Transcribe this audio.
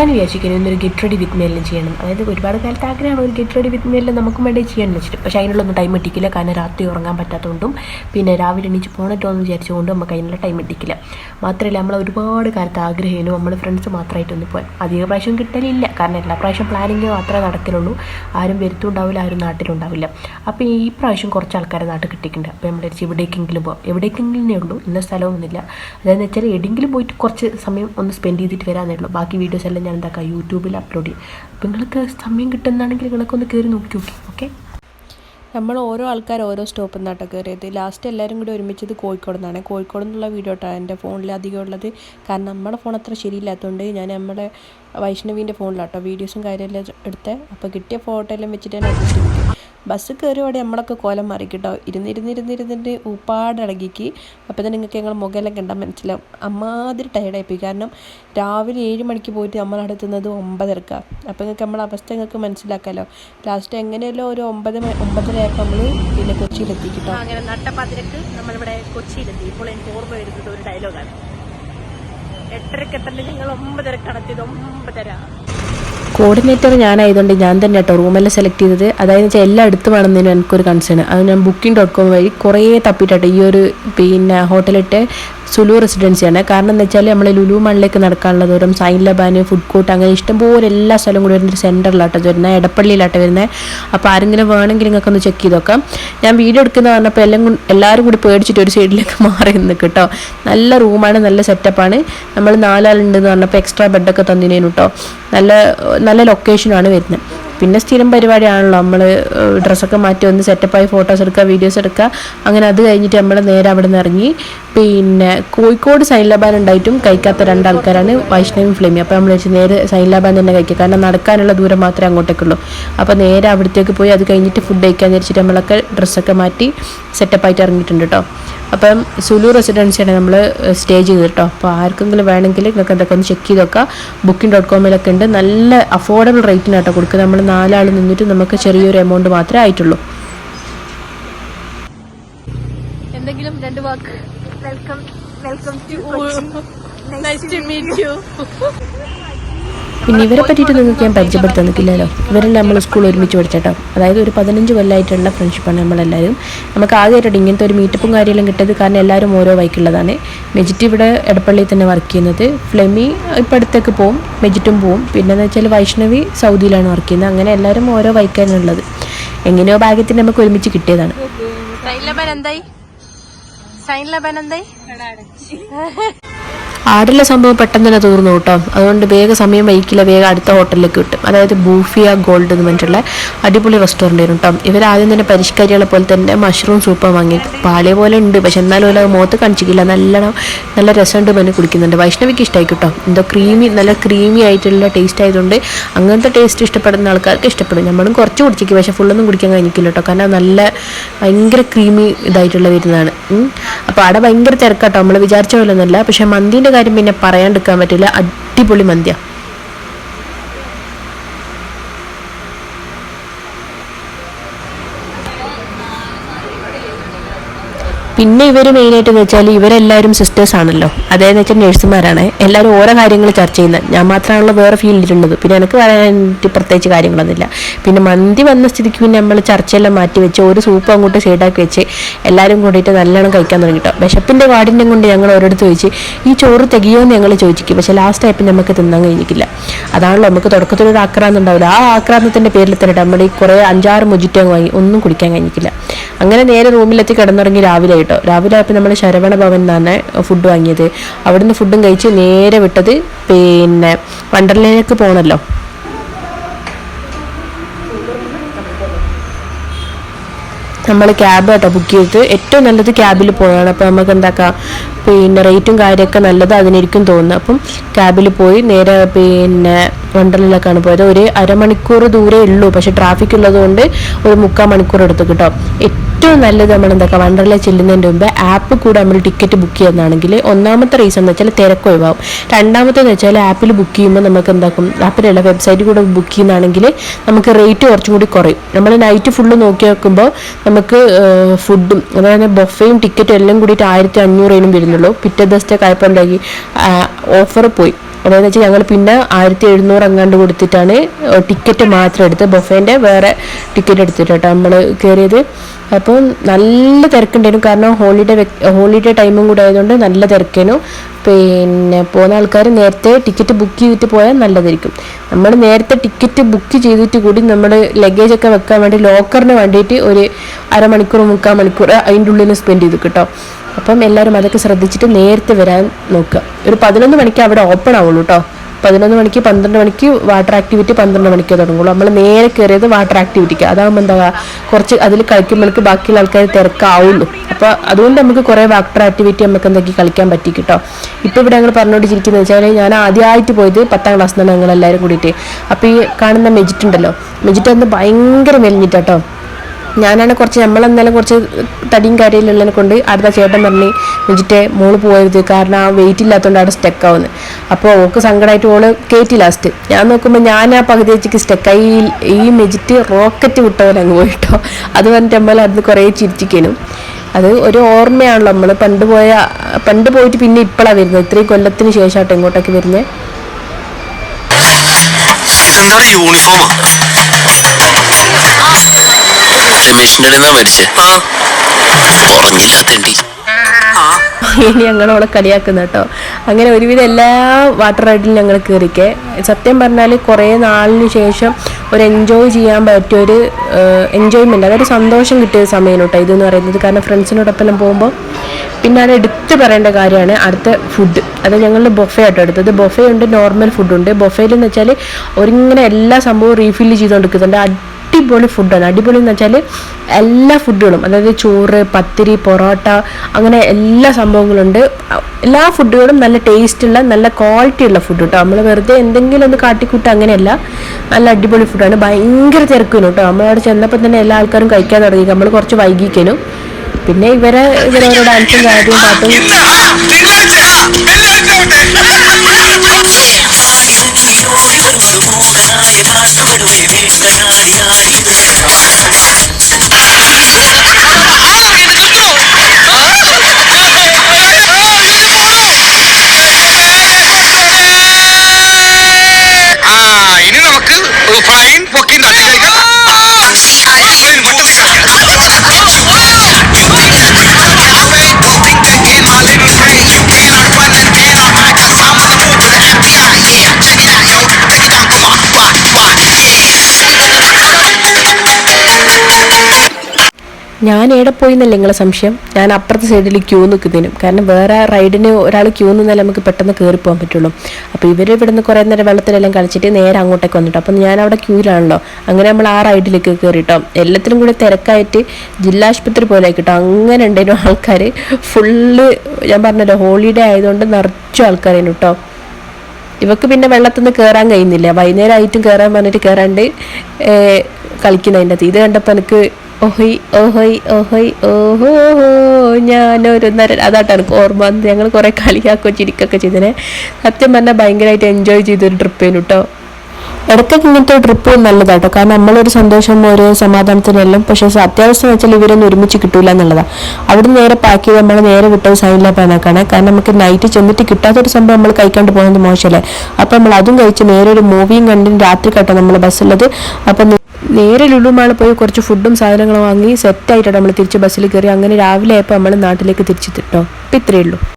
ഞാൻ വിചാരിച്ചിരിക്കുന്നു ഇന്നൊരു get ready with മെയിലും ചെയ്യണം. അതായത് ഒരുപാട് കാലത്ത് ആഗ്രഹമാണ് ഒരു ഗെറ്റ് റെഡി വിത്ത് മെയിലും നമുക്കും വേണ്ടി ചെയ്യാൻ വെച്ചിട്ട്. പക്ഷേ അതിനുള്ളൊന്നും ടൈം ഇട്ടിക്കില്ല. കാരണം രാത്രി ഉറങ്ങാൻ പറ്റാത്തതുകൊണ്ടും പിന്നെ രാവിലെ എണീച്ച് പോകണല്ലോ എന്ന് വിചാരിച്ചുകൊണ്ടും നമുക്ക് അതിനുള്ള ടൈം ഇട്ടിക്കില്ല. മാത്രമല്ല നമ്മൾ ഒരുപാട് കാലത്ത് ആഗ്രഹമായിരുന്നു നമ്മൾ ഫ്രണ്ട്സ് മാത്രമായിട്ടൊന്ന് പോകാൻ അധിക പ്രാവശ്യം കിട്ടലില്ല. കാരണം എല്ലാ പ്രാവശ്യം പ്ലാനിങ് മാത്രമേ നടക്കലുള്ളൂ. ആരും വരുത്തുണ്ടാവില്ല ആരും നാട്ടിലുണ്ടാവില്ല. അപ്പോൾ ഈ പ്രാവശ്യം കുറച്ച് ആൾക്കാരെ നാട്ടിൽ കിട്ടിയിട്ടുണ്ട്. അപ്പോൾ നമ്മൾ വിചാരിച്ചു എവിടേക്കെങ്കിലും പോകാം എവിടേക്കെങ്കിലേ ഉള്ളൂ. ഇന്ന സ്ഥലമൊന്നുമില്ല. അതായത് വെച്ചാൽ എവിടെയെങ്കിലും പോയിട്ട് കുറച്ച് സമയം ഒന്ന് സ്പെൻഡ് ചെയ്തിട്ട് വരാമെന്നേ ഉള്ളൂ. ബാക്കി വീഡിയോസ് എല്ലാം ഞാൻ എന്താക്കാം യൂട്യൂബിൽ അപ്ലോഡ് ചെയ്യും. അപ്പോൾ നിങ്ങൾക്ക് സമയം കിട്ടുന്നതാണെങ്കിൽ നിങ്ങളൊക്കെ ഒന്ന് കയറി നോക്കി നോക്കി ഓക്കെ നമ്മൾ ഓരോ ആൾക്കാർ ഓരോ സ്റ്റോപ്പിൽ നിന്നാട്ടോ കയറിയത് ലാസ്റ്റ് എല്ലാവരും കൂടി ഒരുമിച്ചത് കോഴിക്കോട് നിന്നാണ്. കോഴിക്കോട് നിന്നുള്ള വീഡിയോ കേട്ടോ എന്റെ ഫോണിൽ അധികം ഉള്ളത്. കാരണം നമ്മുടെ ഫോൺ അത്ര ശരിയില്ലാത്തതുകൊണ്ട് ഞാൻ നമ്മുടെ വൈഷ്ണവീന്റെ ഫോണിലാട്ടോ വീഡിയോസും കാര്യമെല്ലാം എടുത്തത് അപ്പോൾ കിട്ടിയ ഫോട്ടോ എല്ലാം വെച്ചിട്ട് ഞാൻ അഡ്ജസ്റ്റ് ബസ് കയറിയോടെ നമ്മളൊക്കെ കോലം മാറി കേട്ടോ ഇരുന്നിരുന്നിരുന്നിരുന്നിട്ട് ഉപ്പാടിളകിക്ക് അപ്പോൾ തന്നെ നിങ്ങൾക്ക് ഞങ്ങൾ മുഖമെല്ലാം കണ്ടാൽ മനസ്സിലാവും. അമ്മാതിരി ടയർഡായിപ്പോയി കാരണം രാവിലെ ഏഴ് മണിക്ക് പോയിട്ട് നമ്മളടുത്തുന്നത് ഒമ്പതരക്ക. അപ്പോൾ നിങ്ങൾക്ക് നമ്മളെ അവസ്ഥ നിങ്ങൾക്ക് മനസ്സിലാക്കാമല്ലോ ലാസ്റ്റ് എങ്ങനെയല്ലോ ഒരു ഒമ്പത് ഒമ്പതരയായപ്പോൾ നമ്മൾ പിന്നെ കൊച്ചിയിലെത്തി കേട്ടോ അങ്ങനെ നട്ടപ്പാതിരക്ക് നമ്മളിവിടെ കൊച്ചിയിലെത്തി. ഇപ്പോൾ എനിക്ക് ഓർമ്മ വരുന്നത് ഒരു ഡയലോഗാണ് എട്ടരക്ക് എത്തേണ്ടത് നിങ്ങൾ ഒമ്പതര കണക്കിയത് ഒമ്പതര. കോർഡിനേറ്റർ ഞാനായതുകൊണ്ട് ഞാൻ തന്നെ കേട്ടോ റൂമെല്ലാം സെലക്ട് ചെയ്തത്. അതായത് വെച്ചാൽ എല്ലാം അടുത്ത് വേണമെന്നതിന് എനിക്കൊരു കൺസേൺ അത് ഞാൻ ബുക്കിംഗ് ഡോട്ട് കോം വഴി കുറേ തപ്പിട്ടോ ഈ ഒരു പിന്നെ ഹോട്ടലിട്ട് സുലു റെസിഡൻസിയാണ്. കാരണം എന്താ വെച്ചാൽ നമ്മൾ ലുലു മണ്ണിലേക്ക് നടക്കാനുള്ള ദൂരം സൈൻ ലബാന് ഫുഡ് കോർട്ട് അങ്ങനെ ഇഷ്ടംപോലെ എല്ലാ സ്ഥലവും കൂടി വരുന്ന ഒരു സെന്ററിലാട്ടോ വരുന്നത് എടപ്പള്ളിയിലാട്ടോ വരുന്നത്. അപ്പോൾ ആരെങ്കിലും വേണമെങ്കിൽ നിങ്ങൾക്ക് ഒന്ന് ചെക്ക് ചെയ്ത് നോക്കാം ഞാൻ വീഡിയോ എടുക്കുന്ന പറഞ്ഞപ്പോൾ എല്ലാം എല്ലാവരും കൂടി പേടിച്ചിട്ട് ഒരു സൈഡിലേക്ക് മാറി നിന്ന് കേട്ടോ നല്ല റൂമാണ് നല്ല സെറ്റപ്പാണ്. നമ്മൾ നാലാളുണ്ടെന്ന് പറഞ്ഞപ്പോൾ എക്സ്ട്രാ ബെഡൊക്കെ തന്നിനേനു കേട്ടോ നല്ല നല്ല ലൊക്കേഷനാണ് വരുന്നത്. പിന്നെ സ്ഥിരം പരിപാടിയാണല്ലോ. നമ്മൾ ഡ്രസ്സൊക്കെ മാറ്റി ഒന്ന് സെറ്റപ്പായി ഫോട്ടോസ് എടുക്കുക വീഡിയോസ് എടുക്കുക. അങ്ങനെ അത് കഴിഞ്ഞിട്ട് നമ്മൾ നേരെ അവിടെ നിന്ന് ഇറങ്ങി. പിന്നെ കോഴിക്കോട് സൈൻ ലബാൻ ഉണ്ടായിട്ടും കഴിക്കാത്ത രണ്ടാൾക്കാരാണ് വൈഷ്ണവി ഫ്ലേമി അപ്പോൾ നമ്മൾ വെച്ച് നേരെ സൈൻ ലബാൻ തന്നെ കഴിക്കുക കാരണം നടക്കാനുള്ള ദൂരം മാത്രമേ അങ്ങോട്ടേക്കുള്ളൂ. അപ്പോൾ നേരെ അവിടത്തേക്ക് പോയി അത് കഴിഞ്ഞിട്ട് ഫുഡ് കഴിക്കാൻ വിചാരിച്ചിട്ട് നമ്മളൊക്കെ ഡ്രസ്സൊക്കെ മാറ്റി സെറ്റപ്പായിട്ട് ഇറങ്ങിയിട്ടുണ്ട് കേട്ടോ അപ്പം സുലു റെസിഡൻസിയാണ് നമ്മൾ സ്റ്റേ ചെയ്തത് കേട്ടോ അപ്പോൾ ആർക്കെങ്കിലും വേണമെങ്കിൽ നിങ്ങൾക്ക് എന്തൊക്കെ ഒന്ന് ചെക്ക് ചെയ്ത് നോക്കാം. ബുക്കിംഗ് ഡോട്ട് കോമിലൊക്കെ ഉണ്ട് നല്ല അഫോർഡബിൾ റേറ്റിനാട്ടോ കൊടുക്കുക നമ്മൾ നാലാൾ നിന്നിട്ട് നമുക്ക് ചെറിയൊരു എമൗണ്ട് മാത്രമേ ആയിട്ടുള്ളൂ. എന്തെങ്കിലും രണ്ട് വാക്ക്. Welcome welcome to nice to meet you പിന്നെ ഇവരെ പറ്റിയിട്ട് നിങ്ങൾക്ക് ഞാൻ പരിചയപ്പെടുത്താൻ നിൽക്കില്ലല്ലോ. ഇവരെല്ലാം നമ്മൾ സ്കൂൾ ഒരുമിച്ച് പഠിച്ചേട്ടോ. അതായത് ഒരു പതിനഞ്ച് കൊല്ലമായിട്ടുള്ള ഫ്രണ്ട്ഷിപ്പാണ് നമ്മളെല്ലാവരും നമുക്ക് ആദ്യമായിട്ട് ഇങ്ങനത്തെ ഒരു മീറ്റപ്പും കാര്യമെല്ലാം കിട്ടിയത്. കാരണം എല്ലാവരും ഓരോ വൈക്കുള്ളതാണ് മെജിറ്റ് ഇവിടെ എടപ്പള്ളിയിൽ തന്നെ വർക്ക് ചെയ്യുന്നത്. ഫ്ലെമി ഇപ്പം അടുത്തേക്ക് പോവും മെജിറ്റും പോവും. പിന്നെന്ന് വെച്ചാൽ വൈഷ്ണവി സൗദിയിലാണ് വർക്ക് ചെയ്യുന്നത്. അങ്ങനെ എല്ലാവരും ഓരോ വൈക്കാനുള്ളത് ഉള്ളത്. എങ്ങനെയോ ഭാഗ്യത്തിന് നമുക്ക് ഒരുമിച്ച് കിട്ടിയതാണ്. എന്തായി സൈൻ ലബൻ എന്തായി ആടുള്ള സംഭവം പെട്ടെന്ന് തന്നെ തീർന്നു കേട്ടോ. അതുകൊണ്ട് വേഗം സമയം വൈകില്ല വേഗം അടുത്ത ഹോട്ടലിലേക്ക് കിട്ടും അതായത് ബൂഫിയ ഗോൾഡ് എന്ന് പറഞ്ഞിട്ടുള്ള അടിപൊളി റെസ്റ്റോറന്റ് ആയിരുന്നു കേട്ടോ. ഇവർ ആദ്യം തന്നെ പരിഷ്കരികളെ പോലെ തന്നെ മഷ്റൂം സൂപ്പ് വാങ്ങി. പാലേ പോലെ ഉണ്ട് പക്ഷെ എന്നാലും ഓല മുഖത്ത് കാണിച്ചിട്ടില്ല. നല്ലോണം നല്ല രസമുണ്ട് പറഞ്ഞ് കുടിക്കുന്നുണ്ട്. വൈഷ്ണവിക്ക് ഇഷ്ടമായി കേട്ടോ. എന്തോ ക്രീമി നല്ല ക്രീമി ആയിട്ടുള്ള ടേസ്റ്റ് ആയതുകൊണ്ട് അങ്ങനത്തെ ടേസ്റ്റ് ഇഷ്ടപ്പെടുന്ന ആൾക്കാർക്ക് ഇഷ്ടപ്പെടും. നമ്മളും കുറച്ച് കുടിച്ചിരിക്കും പക്ഷെ ഫുള്ളൊന്നും കുടിക്കാൻ കഴിഞ്ഞിട്ടില്ല കേട്ടോ. കാരണം നല്ല ഭയങ്കര ക്രീമി ഇതായിട്ടുള്ള വരുന്നതാണ് അപ്പോൾ അവിടെ ഭയങ്കര തിരക്കാട്ടോ. നമ്മൾ വിചാരിച്ച പോലെ ഒന്നുമല്ല പക്ഷെ മന്തിന്റെ കാര്യം പിന്നെ പറയാണ്ടിരിക്കാൻ പറ്റില്ല. അടിപൊളി മന്തിയാ. പിന്നെ ഇവർ മെയിനായിട്ട് എന്ന് വെച്ചാൽ ഇവരെല്ലാവരും സിസ്റ്റേഴ്സ് ആണല്ലോ. അതായത് വെച്ചാൽ നഴ്സുമാരാണ് എല്ലാവരും ഓരോ കാര്യങ്ങൾ ചർച്ച ചെയ്യുന്നത് ഞാൻ മാത്രമാണല്ലോ വേറെ ഫീൽഡിലുള്ളത് പിന്നെ എനിക്ക് പറയാനായിട്ട് പ്രത്യേകിച്ച് കാര്യങ്ങളൊന്നുമില്ല. പിന്നെ മന്തി വന്ന സ്ഥിതിക്ക് പിന്നെ നമ്മൾ ചർച്ചയെല്ലാം മാറ്റി വെച്ച് ഒരു സൂപ്പ് അങ്ങോട്ട് സൈഡാക്കി വെച്ച് എല്ലാവരും കൂടിയിട്ട് നല്ലോണം കഴിക്കാൻ തുടങ്ങി കേട്ടോ വിശപ്പിന്റെ വാടിന്റെ കൊണ്ട് ഞങ്ങൾ ഓരോരുത്തർ ചോദിച്ച് ഈ ചോറ് തികയോ? എന്ന് ഞങ്ങൾ ചോദിക്കും. പക്ഷേ ലാസ്റ്റ് ആയപ്പോൾ നമുക്ക് തിന്നാൻ കഴിഞ്ഞിട്ടില്ല. അതാണല്ലോ നമുക്ക് തുടക്കത്തിലൊരു ആക്രാന്തം ഉണ്ടാവില്ല. ആ ആക്രാന്തത്തിന്റെ പേരിൽ തന്നെ നമ്മൾ ഈ കുറേ അഞ്ചാറ് മുജിറ്റങ്ങ് വാങ്ങി ഒന്നും കുടിക്കാൻ കഴിഞ്ഞിട്ടില്ല. അങ്ങനെ നേരെ റൂമിലെത്തി കിടന്നുറങ്ങി രാവിലെ കേട്ടോ. രാവിലെ ആയപ്പോൾ നമ്മൾ ശരവണ ഭവൻ എന്നാണ് ഫുഡ് വാങ്ങിയത്. അവിടുന്ന് ഫുഡും കഴിച്ച് നേരെ വിട്ടത് പിന്നെ വണ്ടർലയിലേക്ക് പോകണല്ലോ നമ്മൾ ക്യാബ് കേട്ടോ ബുക്ക് ചെയ്തിട്ട് ഏറ്റവും നല്ലത് ക്യാബിൽ പോയാണ്. അപ്പോൾ നമുക്ക് എന്താക്കാം? പിന്നെ റേറ്റും കാര്യമൊക്കെ നല്ലത് അതിനിരിക്കും തോന്നുന്നത് അപ്പം ക്യാബിൽ പോയി നേരെ പിന്നെ വണ്ടർലയിലേക്കാണ് പോയത്. ഒരു അരമണിക്കൂർ ദൂരേ ഉള്ളൂ. പക്ഷെ ട്രാഫിക് ഉള്ളതുകൊണ്ട് ഒരു മുക്കാൽ മണിക്കൂർ എടുത്തു കേട്ടോ. ഏറ്റവും നല്ലത് നമ്മൾ എന്താ വണ്ടർല ചെല്ലുന്നതിന്റെ മുമ്പ് ആപ്പ് കൂടെ നമ്മൾ ടിക്കറ്റ് ബുക്ക് ചെയ്യുന്നതാണെങ്കിൽ ഒന്നാമത്തെ റീസൺ എന്ന് വെച്ചാൽ തിരക്ക് ഒഴിവാകും. രണ്ടാമത്തെന്ന് വെച്ചാൽ ആപ്പിൽ ബുക്ക് ചെയ്യുമ്പോൾ നമുക്ക് എന്താക്കും? ആപ്പിലുള്ള വെബ്സൈറ്റിൽ കൂടെ ബുക്ക് ചെയ്യുന്നതാണെങ്കിൽ നമുക്ക് റേറ്റ് കുറച്ചും കൂടി കുറയും. നമ്മൾ നൈറ്റ് ഫുള്ള് നോക്കി നോക്കുമ്പോൾ നമുക്ക് ഫുഡും അതായത് ബൊഫയും ടിക്കറ്റും എല്ലാം കൂടിയിട്ട് ആയിരത്തി അഞ്ഞൂറേനും വരുന്നുള്ളൂ. പിറ്റേ ദിവസത്തെ കായപ്പുണ്ടാക്കി ഓഫർ പോയി. അതായത് വെച്ചാൽ ഞങ്ങൾ പിന്നെ ആയിരത്തി എഴുന്നൂറ് അങ്ങാണ്ട് കൊടുത്തിട്ടാണ് ടിക്കറ്റ് മാത്രം എടുത്ത് ബൊഫേന്റെ വേറെ ടിക്കറ്റ് എടുത്തിട്ട് കേട്ടോ നമ്മൾ കയറിയത് അപ്പോൾ നല്ല തിരക്കുണ്ടായിരുന്നു. കാരണം ഹോളിഡേ ഹോളിഡേ ടൈമും കൂടെ ആയതുകൊണ്ട് നല്ല തിരക്കേനു. പിന്നെ പോകുന്ന ആൾക്കാർ നേരത്തെ ടിക്കറ്റ് ബുക്ക് ചെയ്തിട്ട് പോയാൽ നല്ലതായിരിക്കും. നമ്മൾ നേരത്തെ ടിക്കറ്റ് ബുക്ക് ചെയ്തിട്ട് കൂടി നമ്മൾ ലഗേജ് ഒക്കെ വെക്കാൻ വേണ്ടി ലോക്കറിന് വേണ്ടിയിട്ട് ഒരു അരമണിക്കൂർ മുക്കാൽ മണിക്കൂർ അതിന്റെ ഉള്ളിൽ സ്പെൻഡ് ചെയ്ത് കേട്ടോ അപ്പം എല്ലാവരും അതൊക്കെ ശ്രദ്ധിച്ചിട്ട് നേരത്തെ വരാൻ നോക്കുക. ഒരു പതിനൊന്ന് മണിക്ക് അവിടെ ഓപ്പൺ ആവുള്ളൂ കേട്ടോ പതിനൊന്ന് മണിക്ക് പന്ത്രണ്ട് മണിക്ക് വാട്ടർ ആക്ടിവിറ്റി പന്ത്രണ്ട് മണിക്ക് തുടങ്ങുള്ളൂ. നമ്മൾ നേരെ കയറിയത് വാട്ടർ ആക്ടിവിറ്റിക്ക് അതാകുമ്പോൾ എന്താ കുറച്ച് അതിൽ കളിക്കുമ്പോഴേക്ക് ബാക്കിയുള്ള ആൾക്കാർ തിരക്കാവുള്ളൂ അപ്പോൾ അതുകൊണ്ട് നമുക്ക് കുറേ വാട്ടർ ആക്ടിവിറ്റി നമുക്ക് എന്തൊക്കെ കളിക്കാൻ പറ്റി കേട്ടോ ഇപ്പോൾ ഇവിടെ ഞങ്ങൾ പറഞ്ഞുകൊണ്ടിരിക്കുന്നത് വെച്ചാൽ ഞാൻ ആദ്യമായിട്ട് പോയത് പത്താം ക്ലാസ്സിൽ നിന്നാണ് ഞങ്ങൾ എല്ലാവരും കൂടിയിട്ട്. അപ്പോൾ ഈ കാണുന്ന മെജിറ്റ് ഉണ്ടല്ലോ. മെജിറ്റ് അന്ന് ഭയങ്കര മെലിഞ്ഞിട്ടാട്ടോ ഞാനാണ് കുറച്ച് നമ്മളെന്നാലും കുറച്ച് തടിയും കാര്യമില്ലുള്ളതിനെ കൊണ്ട് അടുത്ത ചേട്ടൻ പറഞ്ഞ് വെച്ചിട്ട് മോൾ പോയത് കാരണം ആ വെയിറ്റ് ഇല്ലാത്തതുകൊണ്ട് അവിടെ സ്റ്റക്ക് ആവുന്നത് അപ്പോൾ ഓക്ക് സങ്കടമായിട്ട് ഓൾ കയറ്റി ലാസ്റ്റ് ഞാൻ നോക്കുമ്പോൾ ഞാൻ ആ പകുതി വെച്ചിട്ട് സ്റ്റെക്കായി ഈ മെജിറ്റ് റോക്കറ്റ് വിട്ട പോലെ അങ്ങ് പോയിട്ടോ. അത് പറഞ്ഞിട്ട് നമ്മൾ അത് കുറേ ചിരിച്ചിരിക്കാനും അത് ഒരു ഓർമ്മയാണല്ലോ നമ്മൾ പണ്ട് പോയ പണ്ട് പോയിട്ട് പിന്നെ ഇപ്പോഴാണ് വരുന്നത്. ഇത്രയും കൊല്ലത്തിന് ശേഷമാട്ടോ ഇങ്ങോട്ടൊക്കെ വരുന്നത് യൂണിഫോമാ രമേശിന്റെ അടുത്ത് മേടിച്ചേ ഉറങ്ങില്ല തെണ്ടി ഇനി ഞങ്ങളോളെ കളിയാക്കുന്ന കേട്ടോ. അങ്ങനെ ഒരുവിധം എല്ലാ വാട്ടർ റൈഡിലും ഞങ്ങൾ കയറിക്കെ സത്യം പറഞ്ഞാൽ കുറേ നാളിന് ശേഷം ഒരു എൻജോയ് ചെയ്യാൻ പറ്റിയ ഒരു എൻജോയ്മെന്റ് അതൊരു സന്തോഷം കിട്ടിയ സമയം കേട്ടോ ഇതെന്ന് പറയുന്നത്. കാരണം ഫ്രണ്ട്സിനോടൊപ്പം പോകുമ്പോൾ പിന്നെ അത് എടുത്ത് പറയേണ്ട കാര്യമാണ് അടുത്ത ഫുഡ് അത് ഞങ്ങളുടെ ബൊഫേ ആട്ടോ എടുത്തത്. ബൊഫേ ഉണ്ട് നോർമൽ ഫുഡുണ്ട് ബൊഫേയിൽ എന്ന് വെച്ചാൽ ഒരിങ്ങനെ എല്ലാ സംഭവവും റീഫില്ല് ചെയ്തുകൊണ്ടിരിക്കുന്നുണ്ട് അടിപൊളി ഫുഡാണ് അടിപൊളി എന്ന് വെച്ചാൽ എല്ലാ ഫുഡുകളും അതായത് ചോറ് പത്തിരി പൊറോട്ട അങ്ങനെ എല്ലാ സംഭവങ്ങളുണ്ട്. എല്ലാ ഫുഡുകളും നല്ല ടേസ്റ്റുള്ള നല്ല ക്വാളിറ്റി ഉള്ള ഫുഡ് കേട്ടോ നമ്മൾ വെറുതെ എന്തെങ്കിലും ഒന്ന് കാട്ടിക്കൂട്ട അങ്ങനെയല്ല. നല്ല അടിപൊളി ഫുഡാണ് ഭയങ്കര തിരക്കുന്നു കേട്ടോ നമ്മളവിടെ ചെന്നപ്പോൾ തന്നെ എല്ലാ ആൾക്കാരും കഴിക്കാൻ തുടങ്ങി. നമ്മൾ കുറച്ച് വൈകിക്കനും പിന്നെ ഇവരെ ഇവരോരോ ഡാൻസും കാര്യവും പാട്ടും. ഞാൻ എവിടെ പോയി എന്നല്ല നിങ്ങളെ സംശയം? ഞാൻ അപ്പുറത്തെ സൈഡിൽ ക്യൂ നിൽക്കുന്നതിനും കാരണം വേറെ റൈഡിന് ഒരാൾ ക്യൂ നിന്നാലേ നമുക്ക് പെട്ടെന്ന് കയറി പോകാൻ പറ്റുള്ളൂ. അപ്പോൾ ഇവർ ഇവിടെ നിന്ന് കുറേ നേരം വെള്ളത്തിലെല്ലാം കളിച്ചിട്ട് നേരെ അങ്ങോട്ടേക്ക് വന്നിട്ടോ. അപ്പം ഞാൻ അവിടെ ക്യൂവിലാണല്ലോ അങ്ങനെ നമ്മൾ ആ റൈഡിലേക്ക് കയറിയിട്ടോ എല്ലാത്തിലും കൂടി തിരക്കായിട്ട് ജില്ലാശുപത്രി പോലെ ആയിക്കിട്ടോ അങ്ങനെ ഉണ്ടായിരുന്നു ആൾക്കാർ ഫുള്ള് ഞാൻ പറഞ്ഞല്ലോ ഹോളിഡേ ആയതുകൊണ്ട് നിറച്ചു ആൾക്കാരായിരുന്നു കേട്ടോ ഇവക്ക് പിന്നെ വെള്ളത്തിൽ നിന്ന് കയറാൻ കഴിയുന്നില്ല. വൈകുന്നേരം ആയിട്ടും കയറാൻ പറഞ്ഞിട്ട് കയറാണ്ട് കളിക്കുന്നതിന്റെ അത് ഇത് കണ്ടപ്പോൾ എനിക്ക് ഓഹോയ് ഓഹോയ് ഓഹോയ് ഓഹോ ഞാനൊരു നരൻ അതാട്ടോ എനിക്ക് ഓർമ്മ ഞങ്ങൾ കുറേ കളിയാക്കുകയും ചിരിക്കുകയൊക്കെ ചെയ്തതിനെ സത്യം പറഞ്ഞാൽ ഭയങ്കരമായിട്ട് എൻജോയ് ചെയ്തൊരു ട്രിപ്പേനു കേട്ടോ ഇടയ്ക്കൊക്കെ ഇങ്ങനത്തെ ട്രിപ്പ് നല്ലതാട്ടോ. കാരണം നമ്മളൊരു സന്തോഷം ഒരു സമാധാനത്തിനെല്ലാം പക്ഷേ അത്യാവശ്യം വെച്ചാൽ ഇവരൊന്നും ഒരുമിച്ച് കിട്ടൂല എന്നുള്ളതാണ് അവിടെ നേരെ പാക്ക് ചെയ്ത് നമ്മൾ നേരെ വിട്ടത് സൈനില പാനാക്കാണ് കാരണം നമുക്ക് നൈറ്റ് ചെന്നിട്ട് കിട്ടാത്തൊരു സംഭവം നമ്മൾ കഴിക്കാണ്ട് പോകുന്നത് മോശമല്ലേ അപ്പം നമ്മൾ അതും കഴിച്ച് നേരെ ഒരു മൂവിയും കണ്ടിന് രാത്രി കേട്ടോ നമ്മൾ ബസ്സുള്ളത് അപ്പം നേരെ ലുലുമാൾ പോയി കുറച്ച് ഫുഡും സാധനങ്ങളും വാങ്ങി സെറ്റായിട്ടാണ് നമ്മൾ തിരിച്ച് ബസ്സിൽ കയറി അങ്ങനെ രാവിലെ ആയപ്പോൾ നമ്മൾ നാട്ടിലേക്ക് തിരിച്ചെത്തിട്ടോ അപ്പം ഇത്രയേ ഉള്ളൂ.